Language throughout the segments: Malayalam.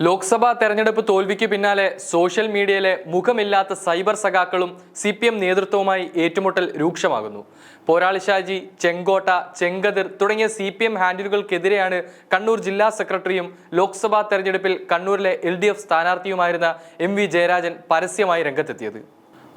ലോക്സഭാ തെരഞ്ഞെടുപ്പ് തോൽവിക്ക് പിന്നാലെ സോഷ്യൽ മീഡിയയിലെ മുഖമില്ലാത്ത സൈബർ സഖാക്കളും സി പി എം നേതൃത്വവുമായി ഏറ്റുമുട്ടൽ രൂക്ഷമാകുന്നു. പോരാളി ഷാജി ചെങ്കോട്ട ചെങ്കതിർ തുടങ്ങിയ സി പി എം ഹാൻഡിലുകൾക്കെതിരെയാണ് കണ്ണൂർ ജില്ലാ സെക്രട്ടറിയും ലോക്സഭാ തെരഞ്ഞെടുപ്പിൽ കണ്ണൂരിലെ എൽ ഡി എഫ് സ്ഥാനാർത്ഥിയുമായിരുന്ന എം വി ജയരാജൻ പരസ്യമായി രംഗത്തെത്തിയത്.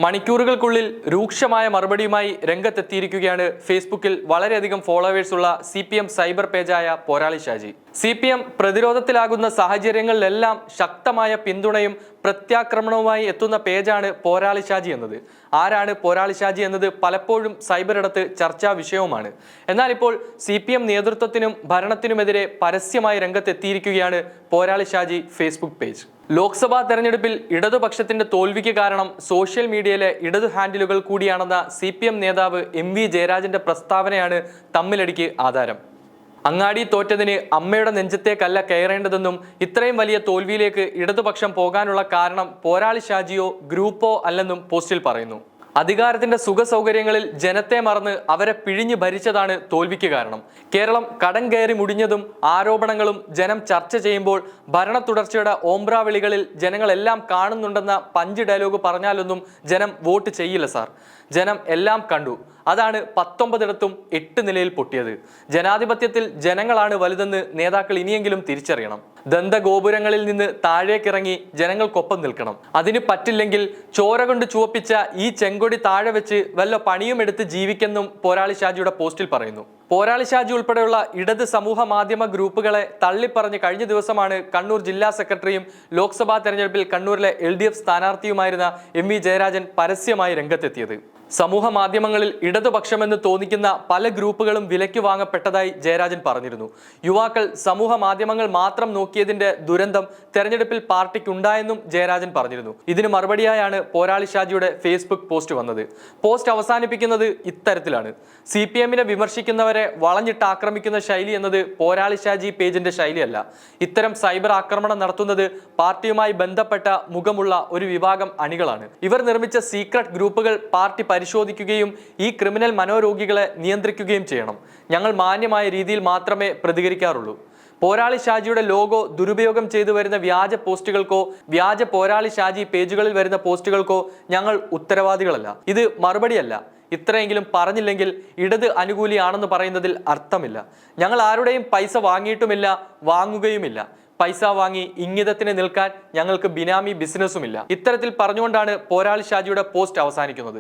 മണിക്കൂറുകൾക്കുള്ളിൽ രൂക്ഷമായ മറുപടിയുമായി രംഗത്തെത്തിയിരിക്കുകയാണ് ഫേസ്ബുക്കിൽ വളരെയധികം ഫോളോവേഴ്സുള്ള C P M cyber പേജായ Porali Shaji. C P M പ്രതിരോധത്തിലാകുന്ന സാഹചര്യങ്ങളിലെല്ലാം ശക്തമായ പിന്തുണയും പ്രത്യാക്രമണവുമായി എത്തുന്ന പേജാണ് പോരാളി ഷാജി എന്നത്. ആരാണ് പോരാളി ഷാജി എന്നത് പലപ്പോഴും സൈബറിടത്ത് ചർച്ചാ വിഷയവുമാണ്. എന്നാൽ ഇപ്പോൾ സി പി എം നേതൃത്വത്തിനും ഭരണത്തിനുമെതിരെ പരസ്യമായി രംഗത്തെത്തിയിരിക്കുകയാണ് പോരാളി ഷാജി ഫേസ്ബുക്ക് പേജ്. ലോക്സഭാ തെരഞ്ഞെടുപ്പിൽ ഇടതുപക്ഷത്തിന്റെ തോൽവിക്ക് കാരണം സോഷ്യൽ മീഡിയയിലെ ഇടതു ഹാൻഡിലുകൾ കൂടിയാണെന്ന സി പി എം നേതാവ് എം വി ജയരാജന്റെ പ്രസ്താവനയാണ് തമ്മിലടിക്ക് ആധാരം. അങ്ങാടി തോറ്റതിന് അമ്മയുടെ നെഞ്ചത്തേക്കല്ല കയറേണ്ടതെന്നും ഇത്രയും വലിയ തോൽവിയിലേക്ക് ഇടതുപക്ഷം പോകാനുള്ള കാരണം പോരാളി ഷാജിയോ ഗ്രൂപ്പോ അല്ലെന്നും പോസ്റ്റിൽ പറയുന്നു. അധികാരത്തിന്റെ സുഖ സൗകര്യങ്ങളിൽ ജനത്തെ മറന്ന് അവരെ പിഴിഞ്ഞു ഭരിച്ചതാണ് തോൽവിക്ക് കാരണം. കേരളം കടം കയറി മുടിഞ്ഞതും ആരോപണങ്ങളും ജനം ചർച്ച ചെയ്യുമ്പോൾ ഭരണ തുടർച്ചയുടെ ഓംബ്രാവിളികളിൽ ജനങ്ങളെല്ലാം കാണുന്നുണ്ടെന്ന പഞ്ച് ഡയലോഗ് പറഞ്ഞാലൊന്നും ജനം വോട്ട് ചെയ്യില്ല സാർ. ജനം എല്ലാം കണ്ടു. അതാണ് പത്തൊമ്പതിടത്തും എട്ട് നിലയിൽ പൊട്ടിയത്. ജനാധിപത്യത്തിൽ ജനങ്ങളാണ് വലുതെന്ന് നേതാക്കൾ ഇനിയെങ്കിലും തിരിച്ചറിയണം. ദന്തഗോപുരങ്ങളിൽ നിന്ന് താഴേക്കിറങ്ങി ജനങ്ങൾക്കൊപ്പം നിൽക്കണം. അതിന് പറ്റില്ലെങ്കിൽ ചോര കൊണ്ട് ചുവപ്പിച്ച ഈ ചെങ്കൊടി താഴെ വെച്ച് വല്ല പണിയുമെടുത്ത് ജീവിക്കെന്നും പോരാളി ഷാജിയുടെ പോസ്റ്റിൽ പറയുന്നു. പോരാളി ഷാജി ഉൾപ്പെടെയുള്ള ഇടത് സമൂഹ മാധ്യമ ഗ്രൂപ്പുകളെ തള്ളിപ്പറഞ്ഞ് കഴിഞ്ഞ ദിവസമാണ് കണ്ണൂർ ജില്ലാ സെക്രട്ടറിയും ലോക്സഭാ തെരഞ്ഞെടുപ്പിൽ കണ്ണൂരിലെ എൽ ഡി എഫ് സ്ഥാനാർത്ഥിയുമായിരുന്ന എം വി ജയരാജൻ പരസ്യമായി രംഗത്തെത്തിയത്. സമൂഹ മാധ്യമങ്ങളിൽ ഇടതുപക്ഷമെന്ന് തോന്നിക്കുന്ന പല ഗ്രൂപ്പുകളും വിലയ്ക്ക് വാങ്ങപ്പെട്ടതായി ജയരാജൻ പറഞ്ഞിരുന്നു. യുവാക്കൾ സമൂഹ മാധ്യമങ്ങൾ മാത്രം നോക്കിയതിന്റെ ദുരന്തം തെരഞ്ഞെടുപ്പിൽ പാർട്ടിക്കുണ്ടായെന്നും ജയരാജൻ പറഞ്ഞിരുന്നു. ഇതിന് മറുപടിയായാണ് പോരാളി ഷാജിയുടെ ഫേസ്ബുക്ക് പോസ്റ്റ് വന്നത്. പോസ്റ്റ് അവസാനിപ്പിക്കുന്നത് ഇത്തരത്തിലാണ്. സി പി എമ്മിനെ വിമർശിക്കുന്നവരെ വളഞ്ഞിട്ട് ആക്രമിക്കുന്ന ശൈലി എന്നത് പോരാളി ഷാജി പേജിന്റെ ശൈലിയല്ല. ഇത്തരം സൈബർ ആക്രമണം നടത്തുന്നത് പാർട്ടിയുമായി ബന്ധപ്പെട്ട മുഖമുള്ള ഒരു വിഭാഗം അണികളാണ്. ഇവർ നിർമ്മിച്ച സീക്രട്ട് ഗ്രൂപ്പുകൾ പാർട്ടി പരിശോധിക്കുകയും ഈ ക്രിമിനൽ മനോരോഗികളെ നിയന്ത്രിക്കുകയും ചെയ്യണം. ഞങ്ങൾ മാന്യമായ രീതിയിൽ മാത്രമേ പ്രതികരിക്കാറുള്ളൂ. പോരാളി ഷാജിയുടെ ലോഗോ ദുരുപയോഗം ചെയ്തു വരുന്ന വ്യാജ പോസ്റ്റുകൾക്കോ വ്യാജ പോരാളി ഷാജി പേജുകളിൽ വരുന്ന പോസ്റ്റുകൾക്കോ ഞങ്ങൾ ഉത്തരവാദികളല്ല. ഇത് മറുപടിയല്ല. ഇത്രയെങ്കിലും പറഞ്ഞില്ലെങ്കിൽ ഇടത് അനുകൂലിയാണെന്ന് പറയുന്നതിൽ അർത്ഥമില്ല. ഞങ്ങൾ ആരുടെയും പൈസ വാങ്ങിയിട്ടുമില്ല വാങ്ങുകയുമില്ല. പൈസ വാങ്ങി ഇംഗിതത്തിന് നിൽക്കാൻ ഞങ്ങൾക്ക് ബിനാമി ബിസിനസ്സുമില്ല. ഇത്തരത്തിൽ പറഞ്ഞുകൊണ്ടാണ് പോരാളി ഷാജിയുടെ പോസ്റ്റ് അവസാനിക്കുന്നത്.